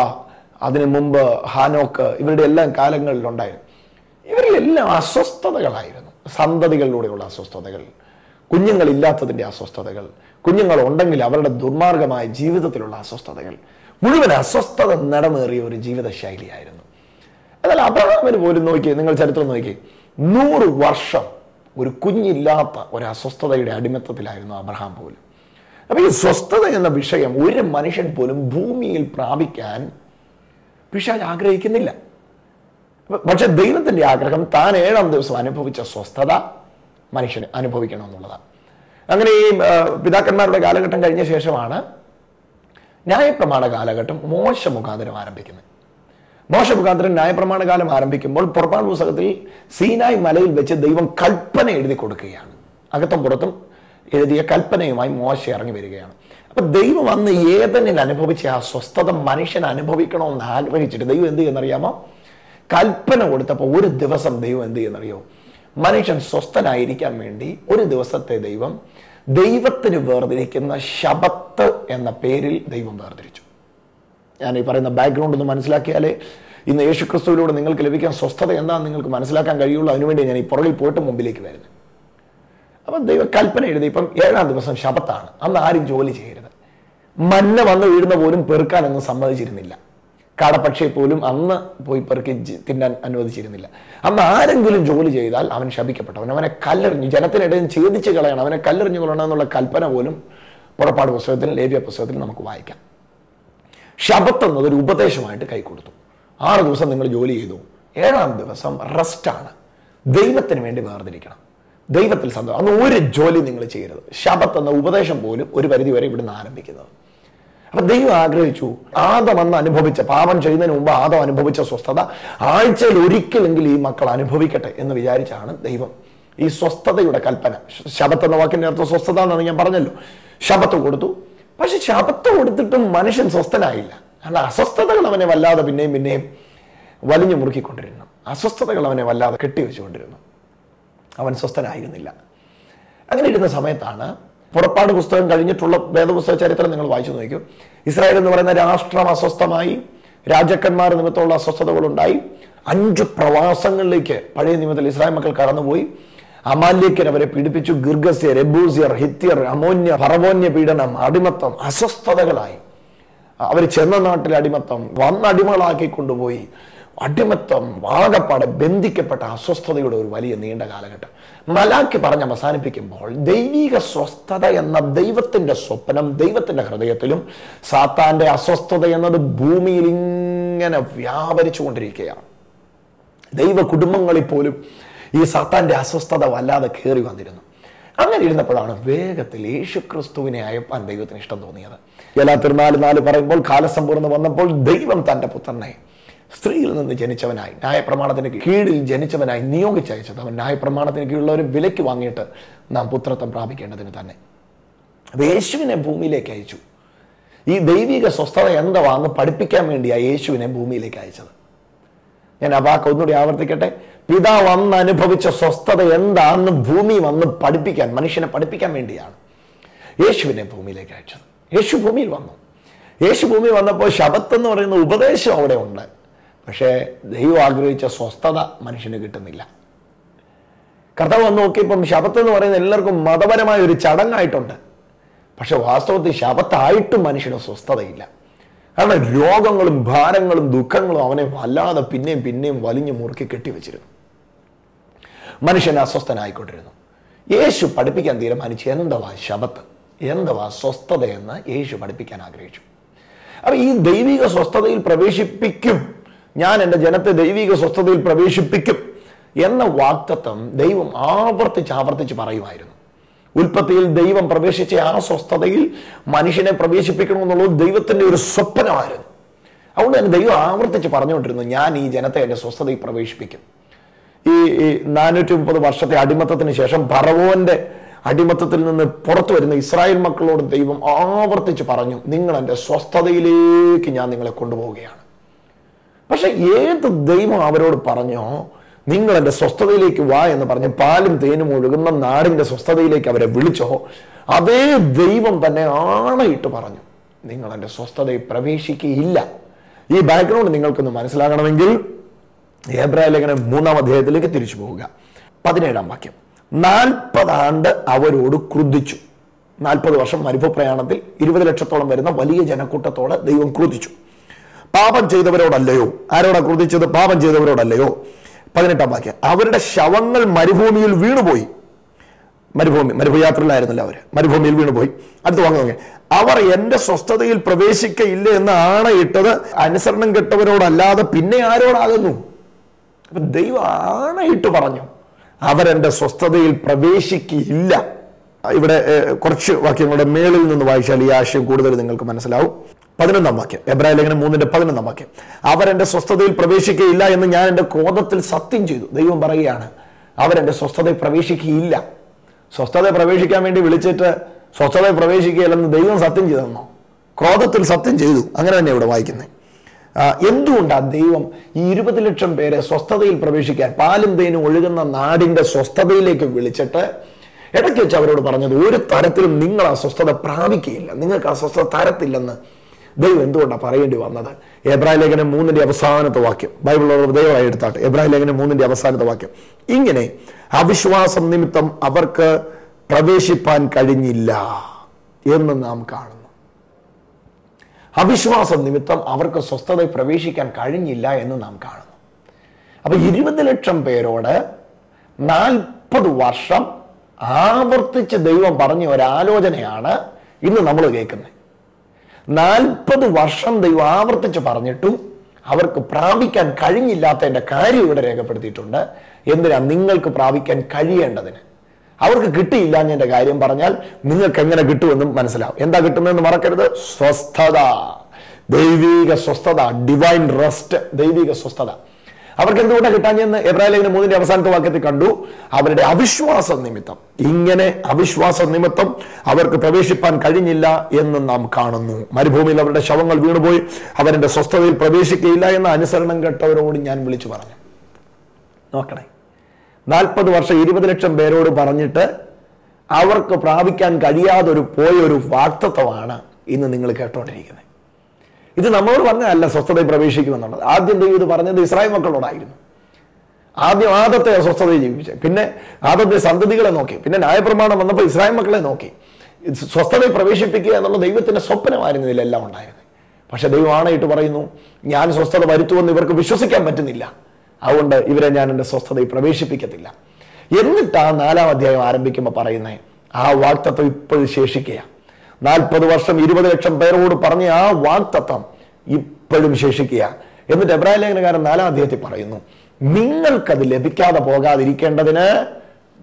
അതിനു മുമ്പ് ഹാനോക്ക് ഇവരുടെ എല്ലാം കാലങ്ങളിലുണ്ടായിരുന്നു ഇവരിലെല്ലാം അസ്വസ്ഥതകളായിരുന്നു. സന്തതികളിലൂടെയുള്ള അസ്വസ്ഥതകൾ കുഞ്ഞുങ്ങളില്ലാത്തതിന്റെ അസ്വസ്ഥതകൾ കുഞ്ഞുങ്ങൾ ഉണ്ടെങ്കിൽ അവരുടെ ദുർമാർഗമായ ജീവിതത്തിലുള്ള അസ്വസ്ഥതകൾ. മുഴുവൻ അസ്വസ്ഥത നടമേറിയ ഒരു ജീവിതശൈലിയായിരുന്നു. എന്നാൽ അബ്രഹാമിന് പോലും നോക്കി നിങ്ങൾ ചരിത്രം നോക്കി നൂറ് വർഷം ഒരു കുഞ്ഞില്ലാത്ത ഒരു അസ്വസ്ഥതയുടെ അടിമത്തത്തിലായിരുന്നു അബ്രഹാം പോലും. അപ്പോൾ ഈ സ്വസ്ഥത എന്ന വിഷയം ഒരു മനുഷ്യൻ പോലും ഭൂമിയിൽ പ്രാപിക്കാൻ പിശാജ് ആഗ്രഹിക്കുന്നില്ല. പക്ഷെ ദൈവത്തിന്റെ ആഗ്രഹം താൻ ഏഴാം ദിവസം അനുഭവിച്ച സ്വസ്ഥത മനുഷ്യന് അനുഭവിക്കണം എന്നുള്ളതാണ്. അങ്ങനെ ഈ പിതാക്കന്മാരുടെ കാലഘട്ടം കഴിഞ്ഞ ശേഷമാണ് ന്യായപ്രമാണ കാലഘട്ടം മോശ മുഖാന്തരം ആരംഭിക്കുന്നത്. മോശ മുഖാന്തരം ന്യായപ്രമാണ കാലം ആരംഭിക്കുമ്പോൾ പുറപ്പാട് പുസ്തകത്തിൽ സീനായ് മലയിൽ വെച്ച് ദൈവം കൽപ്പന എഴുതി കൊടുക്കുകയാണ്. അകത്തും പുറത്തും എഴുതിയ കൽപ്പനയുമായി മോശ ഇറങ്ങി വരികയാണ്. അപ്പൊ ദൈവം അന്ന് ഏതനിൽ അനുഭവിച്ച ആ സ്വസ്ഥത മനുഷ്യൻ അനുഭവിക്കണമെന്ന് ആഗ്രഹിച്ചിട്ട് ദൈവം എന്ത് ചെയ്യുന്നറിയാമോ കൽപ്പന കൊടുത്തപ്പോൾ ഒരു ദിവസം ദൈവം എന്ത് ചെയ്യുന്നറിയോ? മനുഷ്യൻ സ്വസ്ഥനായിരിക്കാൻ വേണ്ടി ഒരു ദിവസത്തെ ദൈവം ദൈവത്തിന് വേർതിരിക്കുന്ന ശബത്ത് എന്ന പേരിൽ ദൈവം വേർതിരിച്ചു. ഞാൻ ഈ പറയുന്ന ബാക്ക്ഗ്രൗണ്ട് ഒന്ന് മനസ്സിലാക്കിയാലേ ഇന്ന് യേശു ക്രിസ്തുവിലൂടെ നിങ്ങൾക്ക് ലഭിക്കാൻ സ്വസ്ഥത എന്താണെന്ന് നിങ്ങൾക്ക് മനസ്സിലാക്കാൻ കഴിയുള്ളൂ. അതിനുവേണ്ടി ഞാൻ ഈ പുറകിൽ പോയിട്ട് മുമ്പിലേക്ക് വരുന്നത് അപ്പം ദൈവ കൽപ്പന എഴുതി ഇപ്പം ഏഴാം ദിവസം ശബത്താണ്. അന്ന് ആരും ജോലി ചെയ്യരുത്. മഞ്ഞ വന്ന് വീഴുന്ന പോലും പെറുക്കാനൊന്നും സമ്മതിച്ചിരുന്നില്ല. കാടപ്പക്ഷിയെ പോലും അന്ന് പോയി പെറുക്കി തിന്നാൻ അനുവദിച്ചിരുന്നില്ല. അന്ന് ആരെങ്കിലും ജോലി ചെയ്താൽ അവൻ ശപിക്കപ്പെട്ടവൻ. അവനെ കല്ലെറിഞ്ഞു ജനത്തിനിടയിൽ ഛേദിച്ച് കളയണം. അവനെ കല്ലെറിഞ്ഞു കൊള്ളണം എന്നുള്ള കൽപ്പന പോലും പുറപ്പാട് പുസ്തകത്തിൽ ലേവ്യ പുസ്തകത്തിൽ നമുക്ക് വായിക്കാം. ശബത്ത് എന്നത് ഒരു ഉപദേശമായിട്ട് കൈ കൊടുത്തു ആറ് ദിവസം നിങ്ങൾ ജോലി ചെയ്തു. ഏഴാം ദിവസം റെസ്റ്റാണ്. ദൈവത്തിന് വേണ്ടി വേർതിരിക്കണം. ദൈവത്തിൽ സന്തോഷം. അന്ന് ഒരു ജോലി നിങ്ങൾ ചെയ്യരുത്. ശബത്ത് എന്ന ഉപദേശം പോലും ഒരു പരിധി വരെ ഇവിടുന്ന് ആരംഭിക്കുന്നത്. അപ്പൊ ദൈവം ആഗ്രഹിച്ചു ആദം അന്ന് അനുഭവിച്ച പാപം ചെയ്യുന്നതിന് മുമ്പ് ആദം അനുഭവിച്ച സ്വസ്ഥത ആഴ്ചയിൽ ഒരിക്കലെങ്കിലും ഈ മക്കൾ അനുഭവിക്കട്ടെ എന്ന് വിചാരിച്ചാണ് ദൈവം. ഈ സ്വസ്ഥതയുടെ കൽപ്പന. ശബത്ത് എന്ന വാക്കിന്റെ അർത്ഥം സ്വസ്ഥത എന്നാണ് ഞാൻ പറഞ്ഞല്ലോ. ശബത്ത് കൊടുത്തു. പക്ഷെ ശബത്ത് കൊടുത്തിട്ടും മനുഷ്യൻ സ്വസ്ഥനായില്ല. കാരണം അസ്വസ്ഥതകൾ അവനെ വല്ലാതെ പിന്നെയും പിന്നെയും വലിഞ്ഞു മുറുക്കിക്കൊണ്ടിരുന്നു. അസ്വസ്ഥതകൾ അവനെ വല്ലാതെ കെട്ടിവെച്ചുകൊണ്ടിരുന്നു. അവൻ സ്വസ്ഥനായിരുന്നില്ല. അങ്ങനെ ഇരുന്ന സമയത്താണ് പുറപ്പാട് പുസ്തകം കഴിഞ്ഞിട്ടുള്ള വേദപുസ്തക ചരിത്രം നിങ്ങൾ വായിച്ചു നോക്കൂ ഇസ്രായേൽ എന്ന് പറയുന്ന രാഷ്ട്രം അസ്വസ്ഥമായി. രാജാക്കന്മാർ നിമിത്തമുള്ള അസ്വസ്ഥതകളുണ്ടായി. അഞ്ച് പ്രവാസങ്ങളിലേക്ക് പഴയ നിയമത്തിൽ ഇസ്രായേൽ മക്കൾ കടന്നുപോയി. അമാല്യക്കൻ അവരെ പീഡിപ്പിച്ചു. ഗിർഗസ്യർ എബൂസിയർ ഹിത്യർ അമോന്യ ഫറവോന്യ പീഡനം അടിമത്തം അസ്വസ്ഥതകളായി. അവർ ചെന്ന നാട്ടിൽ അടിമത്തം വന്നടിമകളാക്കി കൊണ്ടുപോയി അടിമത്തം ആകപ്പാടെ ബന്ധിക്കപ്പെട്ട അസ്വസ്ഥതയുടെ ഒരു വലിയ നീണ്ട കാലഘട്ടം. മലാക്ക് പറഞ്ഞ് അവസാനിപ്പിക്കുമ്പോൾ ദൈവിക സ്വസ്ഥത എന്ന ദൈവത്തിന്റെ സ്വപ്നം ദൈവത്തിന്റെ ഹൃദയത്തിലും സാത്താന്റെ അസ്വസ്ഥത എന്നത് ഭൂമിയിൽ ഇങ്ങനെ വ്യാപരിച്ചു കൊണ്ടിരിക്കുകയാണ്. ദൈവ കുടുംബങ്ങളിൽ പോലും ഈ സാത്താന്റെ അസ്വസ്ഥത വല്ലാതെ കയറി വന്നിരുന്നു. അങ്ങനെ ഇരുന്നപ്പോഴാണ് വേഗത്തിൽ യേശുക്രിസ്തുവിനെ അയപ്പാൻ ദൈവത്തിന് ഇഷ്ടം തോന്നിയത്. എല്ലാ തിരുനാല് നാല് പറയുമ്പോൾ കാലസമ്പൂർണ വന്നപ്പോൾ ദൈവം തന്റെ പുത്രനെ സ്ത്രീയിൽ നിന്ന് ജനിച്ചവനായി ന്യായപ്രമാണത്തിന് കീഴിൽ ജനിച്ചവനായി നിയോഗിച്ചയച്ചത്. അവൻ ന്യായപ്രമാണത്തിന് ഒരു വിലയ്ക്ക് വാങ്ങിയിട്ട് നാം പുത്രത്വം പ്രാപിക്കേണ്ടതിന് തന്നെ. യേശുവിനെ ഭൂമിയിലേക്ക് അയച്ചു. ഈ ദൈവിക സ്വസ്ഥത എന്താണെന്ന് പഠിപ്പിക്കാൻ വേണ്ടിയാണ് യേശുവിനെ ഭൂമിയിലേക്ക് അയച്ചത്. ഞാൻ ആ വാക്ക് ഒന്നുകൂടി ആവർത്തിക്കട്ടെ. പിതാവ് അന്ന് അനുഭവിച്ച സ്വസ്ഥത എന്താണെന്ന് ഭൂമി വന്ന് പഠിപ്പിക്കാൻ മനുഷ്യനെ പഠിപ്പിക്കാൻ വേണ്ടിയാണ് യേശുവിനെ ഭൂമിയിലേക്ക് അയച്ചത്. യേശു ഭൂമിയിൽ വന്നു. യേശു ഭൂമി വന്നപ്പോൾ ശബത്ത് എന്ന് പറയുന്ന ഉപദേശം അവിടെ ഉണ്ട്. പക്ഷേ ദൈവം ആഗ്രഹിച്ച സ്വസ്ഥത മനുഷ്യന് കിട്ടുന്നില്ല. കർത്താവ് വന്ന് നോക്കിയപ്പം ശബത്ത് എന്ന് പറയുന്നത് എല്ലാവർക്കും മതപരമായ ഒരു ചടങ്ങായിട്ടുണ്ട്. പക്ഷെ വാസ്തവത്തിൽ ശബത്തായിട്ടും മനുഷ്യന് സ്വസ്ഥതയില്ല. കാരണം രോഗങ്ങളും ഭാരങ്ങളും ദുഃഖങ്ങളും അവനെ വല്ലാതെ പിന്നെയും പിന്നെയും വലിഞ്ഞു മുറുക്കി കെട്ടിവെച്ചിരുന്നു. മനുഷ്യൻ അസ്വസ്ഥനായിക്കൊണ്ടിരുന്നു. യേശു പഠിപ്പിക്കാൻ തീരുമാനിച്ചു എന്തുവാ ശബത്ത്? എന്തുവാ സ്വസ്ഥതയെന്ന് യേശു പഠിപ്പിക്കാൻ ആഗ്രഹിച്ചു. അപ്പം ഈ ദൈവിക സ്വസ്ഥതയിൽ പ്രവേശിപ്പിക്കും ഞാൻ എന്റെ ജനത്തെ ദൈവിക സ്വസ്ഥതയിൽ പ്രവേശിപ്പിക്കും എന്ന വാക്തത്വം ദൈവം ആവർത്തിച്ച് ആവർത്തിച്ച് പറയുമായിരുന്നു. ഉൽപ്പത്തിയിൽ ദൈവം പ്രവേശിച്ച ആ സ്വസ്ഥതയിൽ മനുഷ്യനെ പ്രവേശിപ്പിക്കണമെന്നുള്ളത് ദൈവത്തിന്റെ ഒരു സ്വപ്നമായിരുന്നു. അതുകൊണ്ട് തന്നെ ദൈവം ആവർത്തിച്ച് പറഞ്ഞുകൊണ്ടിരുന്നു ഞാൻ ഈ ജനത്തെ എന്റെ സ്വസ്ഥതയിൽ പ്രവേശിപ്പിക്കും. ഈ നാനൂറ്റി മുപ്പത് വർഷത്തെ അടിമത്തത്തിന് ശേഷം പറവോന്റെ അടിമത്തത്തിൽ നിന്ന് പുറത്തു വരുന്ന ഇസ്രായേൽ മക്കളോട് ദൈവം ആവർത്തിച്ച് പറഞ്ഞു നിങ്ങൾ എന്റെ സ്വസ്ഥതയിലേക്ക് ഞാൻ നിങ്ങളെ കൊണ്ടുപോവുകയാണ്. പക്ഷെ ഏത് ദൈവം അവരോട് പറഞ്ഞോ നിങ്ങൾ എന്റെ സ്വസ്ഥതയിലേക്ക് വാ എന്ന് പറഞ്ഞ് പാലും തേനും ഒഴുകുന്ന നാടിന്റെ സ്വസ്ഥതയിലേക്ക് അവരെ വിളിച്ചോ അതേ ദൈവം തന്നെ ആണയിട്ട് പറഞ്ഞു നിങ്ങൾ എന്റെ സ്വസ്ഥതയിൽ പ്രവേശിക്കുകയില്ല ഈ ബാക്ക്ഗ്രൗണ്ട് നിങ്ങൾക്കൊന്ന് മനസ്സിലാകണമെങ്കിൽ ഏബ്രായ ലേഖനം മൂന്നാം അധ്യായത്തിലേക്ക് തിരിച്ചു പോവുക. പതിനേഴാം വാക്യം. നാൽപ്പതാണ്ട് അവരോട് ക്രുദ്ധിച്ചു. നാൽപ്പത് വർഷം മരുഭപ്രയാണത്തിൽ ഇരുപത് ലക്ഷത്തോളം വരുന്ന വലിയ ജനക്കൂട്ടത്തോടെ ദൈവം ക്രുദ്ധിച്ചു. പാപം ചെയ്തവരോടല്ലയോ? ആരോടാ ക്രോധിച്ചത്? പാപം ചെയ്തവരോടല്ലയോ? പതിനെട്ടാം വാക്യം. അവരുടെ ശവങ്ങൾ മരുഭൂമിയിൽ വീണുപോയി. മരുഭൂമി മരുഭയാത്രയിലായിരുന്നല്ലോ അവർ മരുഭൂമിയിൽ വീണുപോയി. അടുത്ത് വാങ്ങി നോക്കിയ. അവർ എന്റെ സ്വസ്ഥതയിൽ പ്രവേശിക്കയില്ല എന്ന് ആണയിട്ടത് അനുസരണം കെട്ടവരോടല്ലാതെ പിന്നെ ആരോടാകുന്നു? അപ്പൊ ദൈവം ആണയിട്ട് പറഞ്ഞു. അവരെന്റെ സ്വസ്ഥതയിൽ പ്രവേശിക്കില്ല ഇവിടെ കുറച്ച് വാക്യങ്ങളുടെ മേളിൽ നിന്ന് വായിച്ചാൽ ഈ ആശയം കൂടുതൽ നിങ്ങൾക്ക് മനസ്സിലാവും. പതിനൊന്നാം വാക്യം. എബ്രാഹിം ലേഖനം മൂന്നിന്റെ പതിനൊന്നാം വാക്യം. അവരെന്റെ സ്വസ്ഥതയിൽ പ്രവേശിക്കുകയില്ല എന്ന് ഞാൻ എന്റെ ക്രോധത്തിൽ സത്യം ചെയ്തു. ദൈവം പറയുകയാണ് അവരെന്റെ സ്വസ്ഥതയിൽ പ്രവേശിക്കുകയില്ല സ്വസ്ഥതയെ പ്രവേശിക്കാൻ വേണ്ടി വിളിച്ചിട്ട് സ്വസ്ഥതയെ പ്രവേശിക്കുകയില്ലെന്ന് ദൈവം സത്യം ചെയ്തെന്നോ? ക്രോധത്തിൽ സത്യം ചെയ്തു. അങ്ങനെ തന്നെ ഇവിടെ വായിക്കുന്നത് എന്തുകൊണ്ടാണ് ദൈവം ഈ ഇരുപത് ലക്ഷം പേരെ സ്വസ്ഥതയിൽ പ്രവേശിക്കാൻ പാലും തേനും ഒഴുകുന്ന നാടിന്റെ സ്വസ്ഥതയിലേക്ക് വിളിച്ചിട്ട് ഇടയ്ക്ക് വെച്ച് അവരോട് പറഞ്ഞത് ഒരു തരത്തിലും നിങ്ങൾ ആ സ്വസ്ഥത പ്രാപിക്കുകയില്ല. നിങ്ങൾക്ക് ആ സ്വസ്ഥത തരത്തില്ലെന്ന് ദൈവം എന്തുകൊണ്ടാണ് പറയേണ്ടി വന്നത്? എബ്രാഹിം ലേഖനം മൂന്നിന്റെ അവസാനത്തെ വാക്യം. ബൈബിൾ ബൈബിളുള്ള ദൈവമായി എടുത്താട്ടെ. എബ്രാഹിം ലേഖനം മൂന്നിന്റെ അവസാനത്തെ വാക്യം. ഇങ്ങനെ അവിശ്വാസം നിമിത്തം അവർക്ക് പ്രവേശിപ്പാൻ കഴിഞ്ഞില്ല എന്ന് നാം കാണുന്നു. അവിശ്വാസം നിമിത്തം അവർക്ക് സ്വസ്ഥത പ്രവേശിക്കാൻ കഴിഞ്ഞില്ല എന്ന് നാം കാണുന്നു. അപ്പൊ ഇരുപത് ലക്ഷം പേരോട് നാൽപ്പത് വർഷം ആവർത്തിച്ച് ദൈവം പറഞ്ഞ ഒരാലോചനയാണ് ഇന്ന് നമ്മൾ കേൾക്കുന്നത്. നാൽപ്പത് വർഷം ദൈവം ആവർത്തിച്ച് പറഞ്ഞിട്ടും അവർക്ക് പ്രാപിക്കാൻ കഴിഞ്ഞില്ലാത്തതിന്റെ കാര്യം ഇവിടെ രേഖപ്പെടുത്തിയിട്ടുണ്ട്. എന്തിനാ നിങ്ങൾക്ക് പ്രാപിക്കാൻ കഴിയേണ്ടതിന്? അവർക്ക് കിട്ടിയില്ലാഞ്ഞതിന്റെ കാര്യം പറഞ്ഞാൽ നിങ്ങൾക്ക് എങ്ങനെ കിട്ടുമെന്നും മനസ്സിലാവും. എന്താ കിട്ടുന്നതെന്ന് മറക്കരുത്? സ്വസ്ഥത. ദൈവിക സ്വസ്ഥത. ഡിവൈൻ റെസ്റ്റ് ദൈവിക സ്വസ്ഥത. അവർക്ക് എന്തുകൊണ്ടാണ് കിട്ടാഞ്ഞെന്ന് എബ്രാഹിം മൂന്നിന്റെ അവസാനത്തെ വാക്യത്തിൽ കണ്ടു. അവരുടെ അവിശ്വാസ നിമിത്തം. ഇങ്ങനെ അവിശ്വാസ നിമിത്തം അവർക്ക് പ്രവേശിപ്പാൻ കഴിഞ്ഞില്ല എന്ന് നാം കാണുന്നു. മരുഭൂമിയിൽ അവരുടെ ശവങ്ങൾ വീണുപോയി. അവരുടെ സ്വസ്ഥതയിൽ പ്രവേശിക്കുകയില്ല എന്ന അനുസരണം കേട്ടവരോട് ഞാൻ വിളിച്ചു പറഞ്ഞു. നോക്കണേ. നാൽപ്പത് വർഷം ഇരുപത് ലക്ഷം പേരോട് പറഞ്ഞിട്ട് അവർക്ക് പ്രാപിക്കാൻ കഴിയാതൊരു പോയൊരു വാക്തത്വമാണ് ഇന്ന് നിങ്ങൾ കേട്ടോണ്ടിരിക്കുന്നത്. ഇത് നമ്മളോട് പറഞ്ഞതല്ല സ്വസ്ഥതയിൽ പ്രവേശിക്കുമെന്നുള്ളത്. ആദ്യം ദൈവം ഇത് പറഞ്ഞത് ഇസ്രായേൽ മക്കളോടായിരുന്നു. ആദ്യം ആദത്തെ സ്വസ്ഥതയിൽ ജീവിച്ചു പിന്നെ ആദത്തെ സന്തതികളെ നോക്കി. പിന്നെ ന്യായപ്രമാണം വന്നപ്പോൾ ഇസ്രായേൽ മക്കളെ നോക്കി. സ്വസ്ഥതയിൽ പ്രവേശിപ്പിക്കുക എന്നുള്ള ദൈവത്തിന്റെ സ്വപ്നമായിരുന്നു ഇതിലെല്ലാം ഉണ്ടായിരുന്നത്. പക്ഷെ ദൈവം ആണയിട്ട് പറയുന്നു ഞാൻ സ്വസ്ഥത വരുത്തുമെന്ന് ഇവർക്ക് വിശ്വസിക്കാൻ പറ്റുന്നില്ല. അതുകൊണ്ട് ഇവരെ ഞാൻ എന്റെ സ്വസ്ഥതയിൽ പ്രവേശിപ്പിക്കത്തില്ല. എന്നിട്ട് നാലാം അധ്യായം ആരംഭിക്കുമ്പോൾ പറയുന്നത് ആ വാക്തത്വം ഇപ്പോഴും ശേഷിക്കുക നാൽപ്പത് വർഷം ഇരുപത് ലക്ഷം പേരോട് പറഞ്ഞ ആ വാക്തത്വം ഇപ്പോഴും ശേഷിക്കുക എന്നിട്ട് എബ്രാഹിം ലേഖനകാരൻ നാലാം അദ്ദേഹത്തിൽ പറയുന്നു നിങ്ങൾക്കത് ലഭിക്കാതെ പോകാതിരിക്കേണ്ടതിന്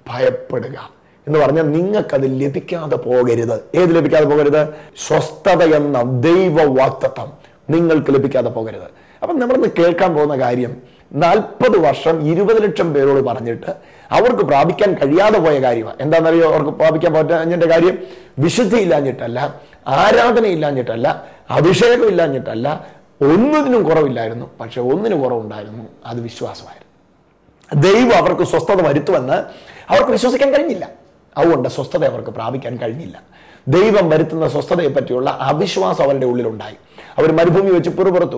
ഭയപ്പെടുക. എന്ന് പറഞ്ഞാൽ നിങ്ങൾക്കത് ലഭിക്കാതെ പോകരുത്. ഏത് ലഭിക്കാതെ പോകരുത്? സ്വസ്ഥത എന്ന ദൈവ വാക്തത്വം നിങ്ങൾക്ക് ലഭിക്കാതെ പോകരുത്. അപ്പം നമ്മളിന്ന് കേൾക്കാൻ പോകുന്ന കാര്യം നാൽപ്പത് വർഷം ഇരുപത് ലക്ഷം പേരോട് പറഞ്ഞിട്ട് അവർക്ക് പ്രാപിക്കാൻ കഴിയാതെ പോയ കാര്യമാണ്. എന്താണെന്നറിയോ? അവർക്ക് പ്രാപിക്കാൻ പറ്റാഞ്ഞതിന്റെ കാര്യം? വിശുദ്ധി ഇല്ലാഞ്ഞിട്ടല്ല ആരാധന ഇല്ലാഞ്ഞിട്ടല്ല അഭിഷേകം ഇല്ലാഞ്ഞിട്ടല്ല ഒന്നിനും കുറവില്ലായിരുന്നു. പക്ഷെ ഒന്നിന് കുറവുണ്ടായിരുന്നു. അത് വിശ്വാസമായിരുന്നു. ദൈവം അവർക്ക് സ്വസ്ഥത വരുത്തുമെന്ന് അവർക്ക് വിശ്വസിക്കാൻ കഴിഞ്ഞില്ല. അതുകൊണ്ട് സ്വസ്ഥത അവർക്ക് പ്രാപിക്കാൻ കഴിഞ്ഞില്ല. ദൈവം വരുത്തുന്ന സ്വസ്ഥതയെ പറ്റിയുള്ള അവിശ്വാസം അവരുടെ ഉള്ളിലുണ്ടായി. അവർ മരുഭൂമി വെച്ച് പുറപുറത്തു.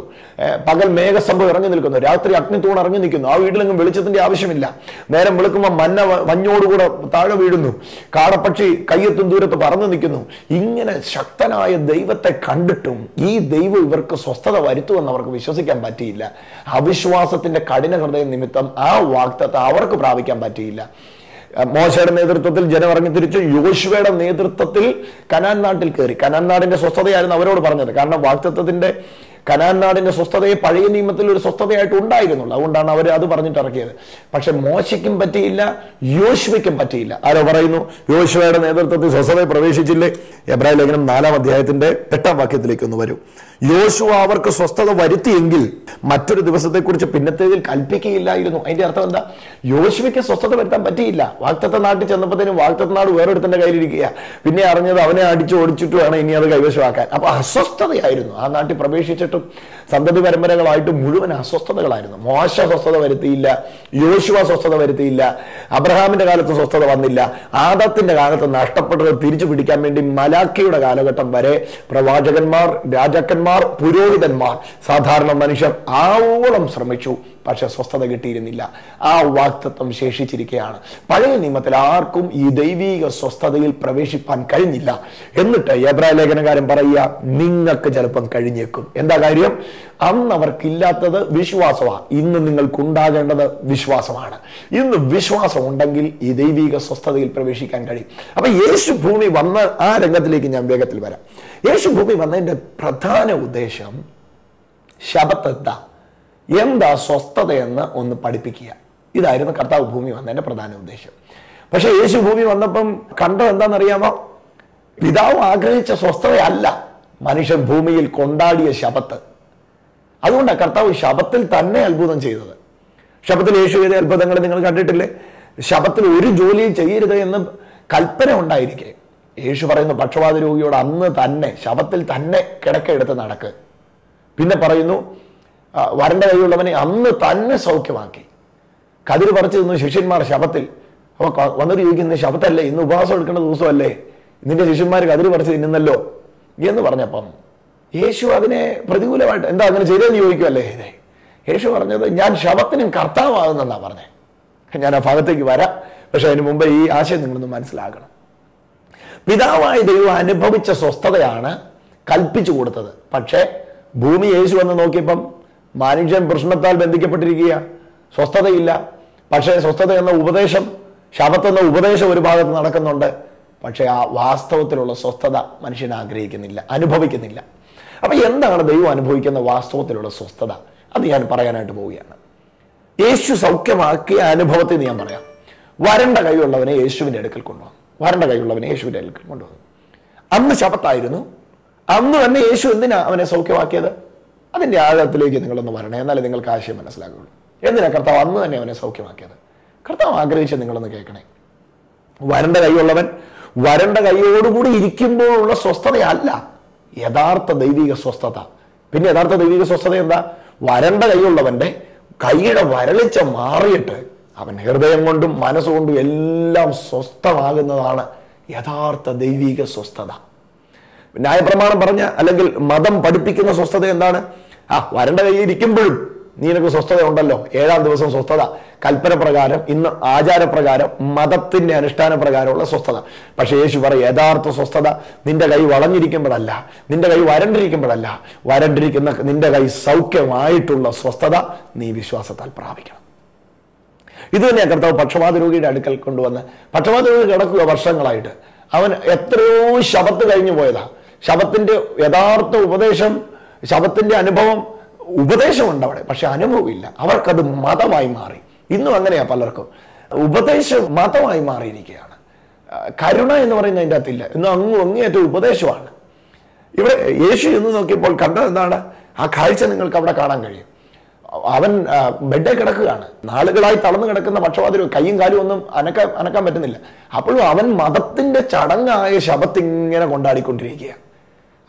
പകൽ മേഘസംഭവം ഇറങ്ങി നിൽക്കുന്നു. രാത്രി അഗ്നിത്തൂൺ ഇറങ്ങി നിൽക്കുന്നു. ആ വീട്ടിലെങ്കിലും വെളിച്ചത്തിന്റെ ആവശ്യമില്ല. നേരം വെളുക്കുമ്പോൾ മഞ്ഞ മഞ്ഞോടുകൂടെ താഴെ വീഴുന്നു. കാടപ്പക്ഷി കയ്യെത്തും ദൂരത്ത് പറന്നു നിൽക്കുന്നു. ഇങ്ങനെ ശക്തനായ ദൈവത്തെ കണ്ടിട്ടും ഈ ദൈവം ഇവർക്ക് സ്വസ്ഥത വരുത്തുമെന്ന് അവർക്ക് വിശ്വസിക്കാൻ പറ്റിയില്ല. അവിശ്വാസത്തിന്റെ കഠിന ഹൃദയ നിമിത്തം ആ വാക്തത്തെ അവർക്ക് പ്രാപിക്കാൻ പറ്റിയില്ല. മോശയുടെ നേതൃത്വത്തിൽ ജനം ഇറങ്ങി തിരിച്ചു. യോശുവയുടെ നേതൃത്വത്തിൽ കനാൻ നാട്ടിൽ കയറി. കനാൻ നാടിന്റെ സ്വസ്ഥതയായിരുന്നു അവരോട് പറഞ്ഞത്. കാരണം വാക്തത്വത്തിന്റെ കനാൻ നാടിന്റെ സ്വസ്ഥതയെ പഴയ നിയമത്തിൽ ഒരു സ്വസ്ഥതയായിട്ട് ഉണ്ടായിരുന്നുള്ളൂ. അതുകൊണ്ടാണ് അവർ അത് പറഞ്ഞിട്ട് ഇറക്കിയത് പക്ഷെ മോശയ്ക്കും പറ്റിയില്ല യോശുവയ്ക്കും പറ്റിയില്ല. ആരോ പറയുന്നു യോശുവയുടെ നേതൃത്വത്തിൽ സ്വസ്ഥതയെ പ്രവേശിച്ചില്ലേ? എബ്രാഹിം ലേഖനം നാലാം അധ്യായത്തിന്റെ എട്ടാം വാക്യത്തിലേക്ക് ഒന്ന് വരും. യോശുവ അവർക്ക് സ്വസ്ഥത വരുത്തിയെങ്കിൽ മറ്റൊരു ദിവസത്തെക്കുറിച്ച് പിന്നത്തേതിൽ കൽപ്പിക്കുകയില്ലായിരുന്നു. അതിന്റെ അർത്ഥം എന്താ? യോശുവയ്ക്ക് സ്വസ്ഥത വരുത്താൻ പറ്റിയില്ല. വാക്തത്വ നാട്ടിൽ ചെന്നപ്പോഴത്തേനും വാക്തത്വ നാട് വേറെടുത്തിന്റെ കയ്യിലിരിക്കുക പിന്നെ അറിഞ്ഞത് അവനെ അടിച്ചു ഓടിച്ചിട്ട് വേണം ഇനി അത് കൈവശമാക്കാൻ. അപ്പൊ അസ്വസ്ഥതയായിരുന്നു. ആ നാട്ടിൽ പ്രവേശിച്ചിട്ടും സന്തതി പരമ്പരകളായിട്ട് മുഴുവൻ അസ്വസ്ഥതകളായിരുന്നു. മോശ സ്വസ്ഥത വരുത്തിയില്ല യോശുവ സ്വസ്ഥത വരുത്തിയില്ല അബ്രഹാമിന്റെ കാലത്ത് സ്വസ്ഥത വന്നില്ല ആദത്തിന്റെ കാലത്ത് നഷ്ടപ്പെട്ടത് തിരിച്ചു പിടിക്കാൻ വേണ്ടി മലാക്കിയുടെ കാലഘട്ടം വരെ പ്രവാചകന്മാർ രാജാക്കന്മാർ പുരോഹിതന്മാർ സാധാരണ മനുഷ്യർ ആവോളം ശ്രമിച്ചു. പക്ഷെ സ്വസ്ഥത കിട്ടിയിരുന്നില്ല. ആ വാക്തത്വം ശേഷിച്ചിരിക്കുകയാണ് പഴയ നിയമത്തിൽ ആർക്കും ഈ ദൈവീക സ്വസ്ഥതയിൽ പ്രവേശിപ്പാൻ കഴിഞ്ഞില്ല. എന്നിട്ട് എബ്രായ ലേഖനകാരൻ പറയുക നിങ്ങൾക്ക് ചിലപ്പം കഴിഞ്ഞേക്കും. എന്താ കാര്യം? അന്ന് അവർക്കില്ലാത്തത് വിശ്വാസമാണ് ഇന്ന് നിങ്ങൾക്ക് ഉണ്ടാകേണ്ടത് വിശ്വാസമാണ്. ഇന്ന് വിശ്വാസം ഉണ്ടെങ്കിൽ ഈ ദൈവീക സ്വസ്ഥതയിൽ പ്രവേശിക്കാൻ കഴിയും. അപ്പൊ യേശു ഭൂമി വന്ന ആ രംഗത്തിലേക്ക് ഞാൻ വേഗത്തിൽ വരാം. യേശു ഭൂമി വന്നതിന്റെ പ്രധാന ഉദ്ദേശം ശബത്ത് എന്താ? സ്വസ്ഥതയെന്ന് ഒന്ന് പഠിപ്പിക്കുക. ഇതായിരുന്നു കർത്താവ് ഭൂമി വന്നതിന്റെ പ്രധാന ഉദ്ദേശം. പക്ഷേ യേശു ഭൂമി വന്നപ്പം കണ്ടത് എന്താണെന്നറിയാമോ? പിതാവ് ആഗ്രഹിച്ച സ്വസ്ഥതയല്ല മനുഷ്യൻ ഭൂമിയിൽ കൊണ്ടാടിയ ശപത്ത് അതുകൊണ്ടാണ് കർത്താവ് ശപത്തിൽ തന്നെ അത്ഭുതം ചെയ്തത്. ശപത്തിൽ യേശു ചെയ്ത അത്ഭുതങ്ങൾ നിങ്ങൾ കണ്ടിട്ടില്ലേ? ശപത്തിൽ ഒരു ജോലിയും ചെയ്യരുത് എന്ന് കൽപ്പന ഉണ്ടായിരിക്കെ. യേശു പറയുന്നു പക്ഷപാത രോഗിയോട് അന്ന് തന്നെ ശപത്തിൽ തന്നെ കിടക്കെടുത്ത് നടക്ക്. പിന്നെ പറയുന്നു വരണ്ട കൈയുള്ളവനെ അന്ന് തന്നെ സൗഖ്യമാക്കി. കതിര് പറിച്ചു നിന്നു ശിഷ്യന്മാർ ശബത്തിൽ അപ്പൊ വന്നിട്ട് ചോദിക്കുന്നത് ശബത്തല്ലേ ഇന്ന് ഉപവാസം എടുക്കേണ്ട ദിവസമല്ലേ? നിന്റെ ശിഷ്യന്മാർ കതിര് പറിച്ച് തിന്നുന്നല്ലോ? എന്ന് പറഞ്ഞപ്പം യേശു അതിനെ പ്രതികൂലമായിട്ട് എന്താ അങ്ങനെ ചെയ്തതെന്ന് ചോദിക്കുമല്ലേ ഇതേ. യേശു പറഞ്ഞത് ഞാൻ ശവത്തിനും കർത്താവാകുന്നെന്നാ പറഞ്ഞേ. ഞാൻ ആ ഭാഗത്തേക്ക് വരാം. പക്ഷെ അതിന് മുമ്പ് ഈ ആശയം നിങ്ങളൊന്ന് മനസ്സിലാക്കണം. പിതാവായ ദൈവം അനുഭവിച്ച സ്വസ്ഥതയാണ് കൽപ്പിച്ചു കൊടുത്തത്. പക്ഷേ ഭൂമി യേശു വന്ന് നോക്കിയപ്പം മനുഷ്യൻ പ്രശ്നത്താൽ ബന്ധിക്കപ്പെട്ടിരിക്കുക. സ്വസ്ഥതയില്ല. പക്ഷേ സ്വസ്ഥത എന്ന ഉപദേശം ശബത്ത് എന്ന ഉപദേശം ഒരു ഭാഗത്ത് നടക്കുന്നുണ്ട്. പക്ഷേ ആ വാസ്തവത്തിലുള്ള സ്വസ്ഥത മനുഷ്യൻ ആഗ്രഹിക്കുന്നില്ല അനുഭവിക്കുന്നില്ല. അപ്പൊ എന്താണ് ദൈവം അനുഭവിക്കുന്ന വാസ്തവത്തിലുള്ള സ്വസ്ഥത? അത് ഞാൻ പറയാനായിട്ട് പോവുകയാണ്. യേശു സൗഖ്യമാക്കിയ അനുഭവത്തിൽ ഞാൻ പറയാം. വരണ്ട കൈയുള്ളവനെ യേശുവിന്റെ അടുക്കൽ കൊണ്ടുവന്നു. വരണ്ട കൈയുള്ളവനെ യേശുവിന്റെ അടുക്കൽ കൊണ്ടുവന്നു. അന്ന് ശപത്തായിരുന്നു. അന്ന് തന്നെ യേശു എന്തിനാ അവനെ സൗഖ്യമാക്കിയത്? അതിന്റെ ആഴത്തിലേക്ക് നിങ്ങളൊന്ന് വരണേ എന്നാലേ നിങ്ങൾക്ക് ആശയം മനസ്സിലാകുള്ളൂ. എന്തിനാ കർത്താവ് അന്ന് തന്നെ അവനെ സൗഖ്യമാക്കിയത്? കർത്താവ് ആഗ്രഹിച്ച് നിങ്ങളൊന്ന് കേൾക്കണേ. വരണ്ട കൈയുള്ളവൻ വരണ്ട കൈയോടുകൂടി ഇരിക്കുമ്പോഴുള്ള സ്വസ്ഥതയല്ല യഥാർത്ഥ ദൈവിക സ്വസ്ഥത. പിന്നെ യഥാർത്ഥ ദൈവിക സ്വസ്ഥത എന്താ? വരണ്ട കൈയുള്ളവന്റെ കൈയുടെ വരളിച്ച മാറിയിട്ട് അവൻ ഹൃദയം കൊണ്ടും മനസ്സുകൊണ്ടും എല്ലാം സ്വസ്ഥമാകുന്നതാണ് യഥാർത്ഥ ദൈവിക സ്വസ്ഥത. ന്യായപ്രമാണം പറഞ്ഞ അല്ലെങ്കിൽ മതം പഠിപ്പിക്കുന്ന സ്വസ്ഥത എന്താണ്? ആ വരണ്ട കൈ ഇരിക്കുമ്പോഴും നീ നിനക്ക് സ്വസ്ഥത ഉണ്ടല്ലോ. ഏഴാം ദിവസം സ്വസ്ഥത. കൽപ്പന പ്രകാരം ഇന്ന് ആചാരപ്രകാരം മതത്തിന്റെ അനുഷ്ഠാന പ്രകാരമുള്ള സ്വസ്ഥത. പക്ഷേ യേശു പറയും യഥാർത്ഥ സ്വസ്ഥത നിന്റെ കൈ വളഞ്ഞിരിക്കുമ്പോഴല്ല നിന്റെ കൈ വരണ്ടിരിക്കുമ്പോഴല്ല. വരണ്ടിരിക്കുന്ന നിന്റെ കൈ സൗഖ്യമായിട്ടുള്ള സ്വസ്ഥത നീ വിശ്വാസത്താൽ പ്രാപിക്കണം. ഇത് തന്നെയാണ് കർത്താവ് പക്ഷപാത രോഗിയുടെ അടുക്കൽ കൊണ്ടുവന്ന് പക്ഷപാത രോഗി കിടക്കുക വർഷങ്ങളായിട്ട്. അവൻ എത്രയോ ശബത്ത് കഴിഞ്ഞു പോയതാ. ശബത്തിന്റെ യഥാർത്ഥ ഉപദേശം ശബത്തിന്റെ അനുഭവം ഉപദേശമുണ്ട് അവിടെ പക്ഷെ അനുഭവമില്ല. അവർക്കത് മതമായി മാറി. ഇന്നും അങ്ങനെയാ പലർക്കും. ഉപദേശം മതമായി മാറിയിരിക്കുകയാണ്. കരുണ എന്ന് പറയുന്നത് അതിന്റെ അകത്തില്ല. ഇന്ന് അങ്ങും അങ്ങേയറ്റം ഉപദേശമാണ്. ഇവിടെ യേശു എന്ന് നോക്കിയപ്പോൾ കണ്ടത് എന്താണ്? ആ കാഴ്ച നിങ്ങൾക്ക് അവിടെ കാണാൻ കഴിയും. അവൻ ബെഡേ കിടക്കുകയാണ്. നാളുകളായി തളർന്നു കിടക്കുന്ന പക്ഷപാതി കൈയും കാലും ഒന്നും അനക്കാൻ അനക്കാൻ പറ്റുന്നില്ല. അപ്പോഴും അവൻ മതത്തിന്റെ ചടങ്ങായ ശബത്തിങ്ങനെ കൊണ്ടാടിക്കൊണ്ടിരിക്കുക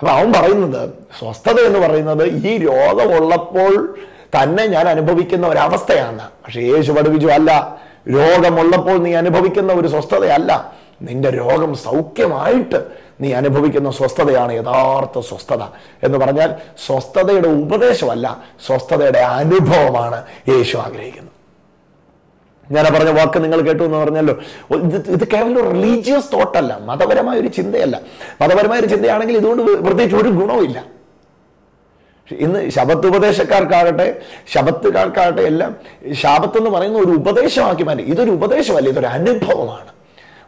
അപ്പൊ അവൻ പറയുന്നത് സ്വസ്ഥത എന്ന് പറയുന്നത് ഈ രോഗമുള്ളപ്പോൾ തന്നെ ഞാൻ അനുഭവിക്കുന്ന ഒരവസ്ഥയാണ്. പക്ഷെ യേശു പഠിപ്പിച്ചു അല്ല. രോഗമുള്ളപ്പോൾ നീ അനുഭവിക്കുന്ന ഒരു സ്വസ്ഥതയല്ല. നിന്റെ രോഗം സൗഖ്യമായിട്ട് നീ അനുഭവിക്കുന്ന സ്വസ്ഥതയാണ് യഥാർത്ഥ സ്വസ്ഥത എന്ന് പറഞ്ഞാൽ സ്വസ്ഥതയുടെ ഉപദേശമല്ല സ്വസ്ഥതയുടെ അനുഭവമാണ് യേശു ആഗ്രഹിക്കുന്നത്. ഞാൻ പറഞ്ഞ വാക്ക് നിങ്ങൾ കേട്ടു എന്ന് പറഞ്ഞല്ലോ. ഇത് കേവലം റിലീജിയസ് തോട്ടല്ല മതപരമായ ഒരു ചിന്തയല്ല. മതപരമായ ഒരു ചിന്തയാണെങ്കിൽ ഇതുകൊണ്ട് പ്രത്യേകിച്ച് ഒരു ഗുണവുമില്ല ഇന്ന് ശബത്ത് ഉപദേശക്കാർക്കാകട്ടെ ശബത്തുകാർക്കാകട്ടെ എല്ലാം ശാപത്ത് എന്ന് പറയുന്ന ഒരു ഉപദേശമാക്കി മാറ്റി. ഇതൊരു ഉപദേശമല്ല ഇതൊരു അനുഭവമാണ്.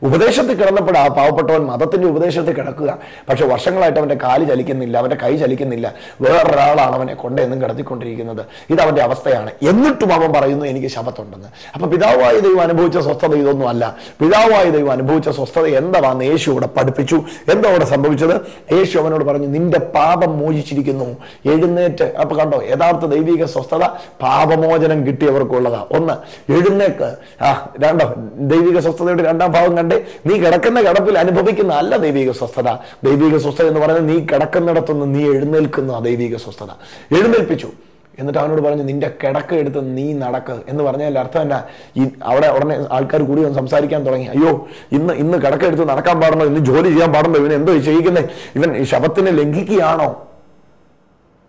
ഉപദേശത്തിൽ കിടന്നപ്പോൾ ആ പാവപ്പെട്ടവൻ മതത്തിന്റെ ഉപദേശത്തിൽ കിടക്കുക. പക്ഷെ വർഷങ്ങളായിട്ട് അവന്റെ കാൽ ചലിക്കുന്നില്ല അവന്റെ കൈ ചലിക്കുന്നില്ല. വേറൊരാളാണ് അവനെ കൊണ്ടെന്നും കിടത്തിക്കൊണ്ടിരിക്കുന്നത്. ഇത് അവന്റെ അവസ്ഥയാണ്. എന്നിട്ടും അവൻ പറയുന്നു എനിക്ക് ശബത്തുണ്ടെന്ന് അപ്പൊ പിതാവായ ദൈവം അനുഭവിച്ച സ്വസ്ഥത ഇതൊന്നും അല്ല. പിതാവായ ദൈവം അനുഭവിച്ച സ്വസ്ഥത എന്താണെന്ന് യേശു ഇവിടെ പഠിപ്പിച്ചു. എന്താ അവിടെ സംഭവിച്ചത്? യേശു അവനോട് പറഞ്ഞു നിന്റെ പാപം മോചിച്ചിരിക്കുന്നു. എഴുന്നേറ്റ് അപ്പൊ കണ്ടോ യഥാർത്ഥ ദൈവിക സ്വസ്ഥത പാപമോചനം കിട്ടിയവർക്കുള്ളതാ. ഒന്ന് എഴുന്നേക്ക്. ആ രണ്ടോ ദൈവിക സ്വസ്ഥതയുടെ രണ്ടാം ഭാഗം കണ്ടേ? നീ കിടക്കുന്ന കിടപ്പിൽ അനുഭവിക്കുന്ന അല്ല ദൈവിക സ്വസ്ഥത. ദൈവിക സ്വസ്ഥത എന്ന് പറയുന്നത് നീ കിടക്കുന്നിടത്തുനിന്ന് നീ എഴുന്നേൽക്കുന്ന ദൈവിക സ്വസ്ഥത. എഴുന്നേൽപ്പിച്ചു. എന്നിട്ട് അവനോട് പറഞ്ഞു നിന്റെ കിടക്ക എടുത്ത് നീ നടക്ക്. എന്ന് പറഞ്ഞാൽ അർത്ഥം എന്നാ ഈ അവിടെ ഉടനെ ആൾക്കാർ കൂടി വന്ന് സംസാരിക്കാൻ തുടങ്ങി. അയ്യോ ഇന്ന് ഇന്ന് കിടക്ക എടുത്ത് നടക്കാൻ പാടണോ ഇന്ന് ജോലി ചെയ്യാൻ പാടുണ്ടോ? ഇവൻ എന്തോ ചെയ്യിക്കുന്നത് ഇവൻ ശബത്തിനെ ലംഘിക്കുകയാണോ?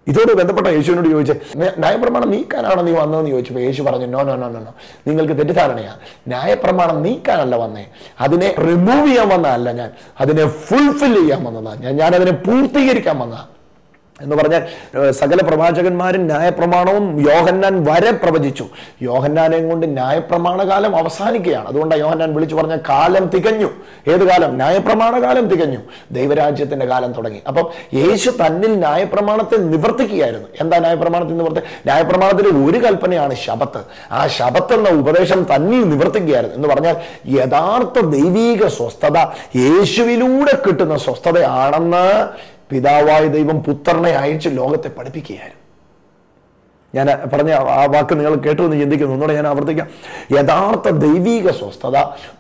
ഇതോട് ബന്ധപ്പെട്ട യേശുവിനോട് ചോദിച്ചേ "ന്യാ- ന്യായപ്രമാണം നീക്കാനാണോ നീ വന്നതെന്ന് ചോദിച്ചപ്പോൾ യേശു പറഞ്ഞു no no no no no നിങ്ങൾക്ക് തെറ്റിദ്ധാരണയാണ് ന്യായപ്രമാണം നീക്കാനല്ല വന്നേ. അതിനെ റിമൂവ് ചെയ്യാൻ വന്നതല്ല ഞാൻ. അതിനെ ഫുൾഫിൽ ചെയ്യാൻ വന്നതാണ് ഞാൻ അതിനെ പൂർത്തീകരിക്കാൻ വന്നതാ. എന്ന് പറഞ്ഞാൽ സകല പ്രവാചകന്മാരും ന്യായപ്രമാണവും യോഹന്നാൻ വരെ പ്രവചിച്ചു. യോഹന്നാനെ കൊണ്ട് ന്യായപ്രമാണ കാലം അവസാനിക്കുകയാണ്. അതുകൊണ്ടാണ് യോഹന്നാൻ വിളിച്ചു പറഞ്ഞ കാലം തികഞ്ഞു. ഏത് കാലം? ന്യായപ്രമാണ കാലം തികഞ്ഞു. ദൈവരാജ്യത്തിന്റെ കാലം തുടങ്ങി. അപ്പം യേശു തന്നിൽ ന്യായപ്രമാണത്തെ നിവർത്തിക്കുകയായിരുന്നു. എന്താ ന്യായപ്രമാണത്തിൽ നിവർത്തി? ന്യായപ്രമാണത്തിലെ ഒരു കൽപ്പനയാണ് ശബത്ത്. ആ ശബത്ത് എന്ന ഉപദേശം തന്നിൽ നിവർത്തിക്കുകയായിരുന്നു. എന്ന് പറഞ്ഞാൽ യഥാർത്ഥ ദൈവീക സ്വസ്ഥത യേശുവിലൂടെ കിട്ടുന്ന സ്വസ്ഥതയാണെന്ന് പിതാവായ ദൈവം പുത്രനെ അയച്ച് ലോകത്തെ പഠിപ്പിക്കുകയായിരുന്നു. ഞാൻ പറഞ്ഞ ആ വാക്ക് നിങ്ങൾ കേട്ടു എന്ന് ചിന്തിക്കുന്നു. ഒന്നുകൂടെ ഞാൻ ആവർത്തിക്കാം. യഥാർത്ഥ ദൈവീക സ്വസ്ഥത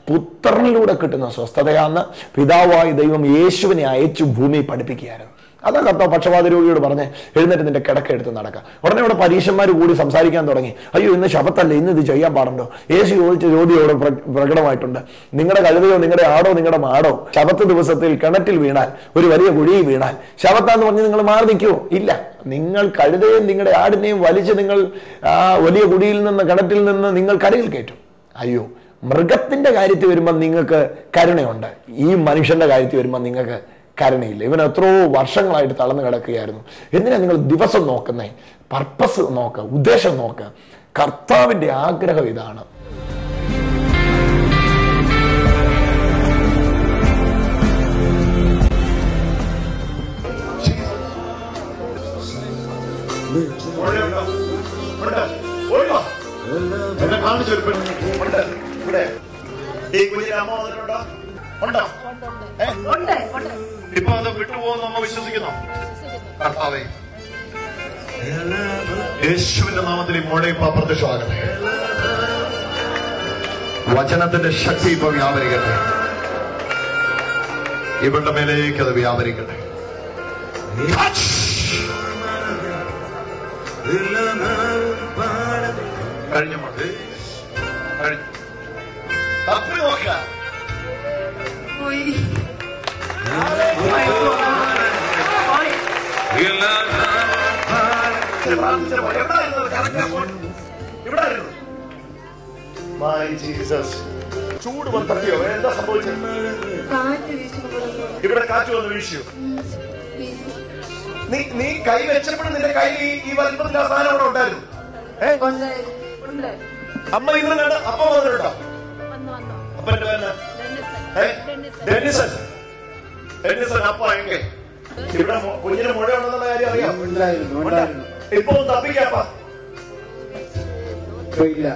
പുത്രനിലൂടെ കിട്ടുന്ന സ്വസ്ഥതയാന്ന് പിതാവായ ദൈവം യേശുവിനെ അയച്ചു ഭൂമി പഠിപ്പിക്കുകയായിരുന്നു. അതാ കർത്താവ് പക്ഷപാത രോഗിയോട് പറഞ്ഞ് എഴുന്നേറ്റ് നിന്റെ കിടക്ക എടുത്ത് നടക്കുക ഉടനെ ഇവിടെ പരീക്ഷന്മാർ കൂടി സംസാരിക്കാൻ തുടങ്ങി. അയ്യോ ഇന്ന് ശബത്തല്ല ഇന്ന് ഇത് ചെയ്യാൻ പാടുണ്ടോ? യേശു ചോദിച്ച ചോദ്യം ഇവിടെ പ്രകടമായിട്ടുണ്ട്. നിങ്ങളുടെ കഴുതയോ നിങ്ങളുടെ ആടോ നിങ്ങളുടെ മാടോ ശബത്ത് ദിവസത്തിൽ കിണറ്റിൽ വീണാൽ ഒരു വലിയ കുഴിയിൽ വീണാൽ ശബത്താന്ന് പറഞ്ഞ് നിങ്ങൾ മാറി നിൽക്കുമോ ഇല്ല. നിങ്ങൾ കഴുതയും നിങ്ങളുടെ ആടിനെയും വലിച്ച് നിങ്ങൾ ആ വലിയ കുഴിയിൽ നിന്ന് കിണറ്റിൽ നിന്ന് നിങ്ങൾ കരയിൽ കയറ്റും. അയ്യോ മൃഗത്തിന്റെ കാര്യത്തിൽ വരുമ്പോൾ നിങ്ങൾക്ക് കരുണയുണ്ട്. ഈ മനുഷ്യന്റെ കാര്യത്തിൽ വരുമ്പോൾ നിങ്ങൾക്ക് കരുണയില്ല. ഇവൻ എത്രയോ വർഷങ്ങളായിട്ട് തളർന്നു കിടക്കുകയായിരുന്നു. എന്തിനാ നിങ്ങൾ ദിവസം നോക്കുന്നേ? പർപ്പസ് നോക്കുക ഉദ്ദേശം നോക്കുക. കർത്താവിന്റെ ആഗ്രഹം ഇതാണ്. ഉണ്ടോ. ഉണ്ടോ ഉണ്ടോ എന്നെ ഉണ്ടോ ഇവിടെ. ഈ കുഞ്ഞിന് അമ്മ വന്നിട്ടുണ്ടോ? ഉണ്ടോ? ഉണ്ട് ഉണ്ട്. ഇപ്പൊ അത് വിട്ടുപോകുന്ന നമ്മൾ വിശ്വസിക്കുന്നു കർത്താവേ യേശുവിന്റെ നാമത്തിൽ ഈ മോളെ ഇപ്പൊ അപ്രത്യക്ഷമാകട്ടെ വചനത്തിന്റെ ശക്തി ഇപ്പൊ വ്യാപരിക്കട്ടെ ഇവരുടെ മേലേക്ക് അത് വ്യാപരിക്കട്ടെ! കഴിഞ്ഞ കഴിഞ്ഞു തപ്പി ചൂട് വന്ന് തട്ടിയോ എന്താ സംഭവിച്ചത്? ഇവിടെ കാറ്റ് വന്ന് വീശിയോ നീ നീ കൈ വെച്ചപ്പോഴും നിന്റെ കൈ ഈ വലിപ്പത്തിൽ ആ സാധനം അവിടെ ഉണ്ടായിരുന്നു. ഉണ്ട് അമ്മ ഇന്ന് അപ്പം വന്നിട്ടുണ്ടോ? വന്നു വന്നു. അപ്പന്റെ പേര് ഡെന്നിസൺ. ഡെന്നിസൺ അപ്പ എങ്കെ. ഇവിടെ കുഞ്ഞിന് മുഴ ഉണ്ടെന്നുള്ള കാര്യം അറിയാം? ഉണ്ടായിരുന്നു ഉണ്ടായിരുന്നു. ഇപ്പൊ ഒന്ന് തപ്പിക്കാപ്പ ഇല്ല.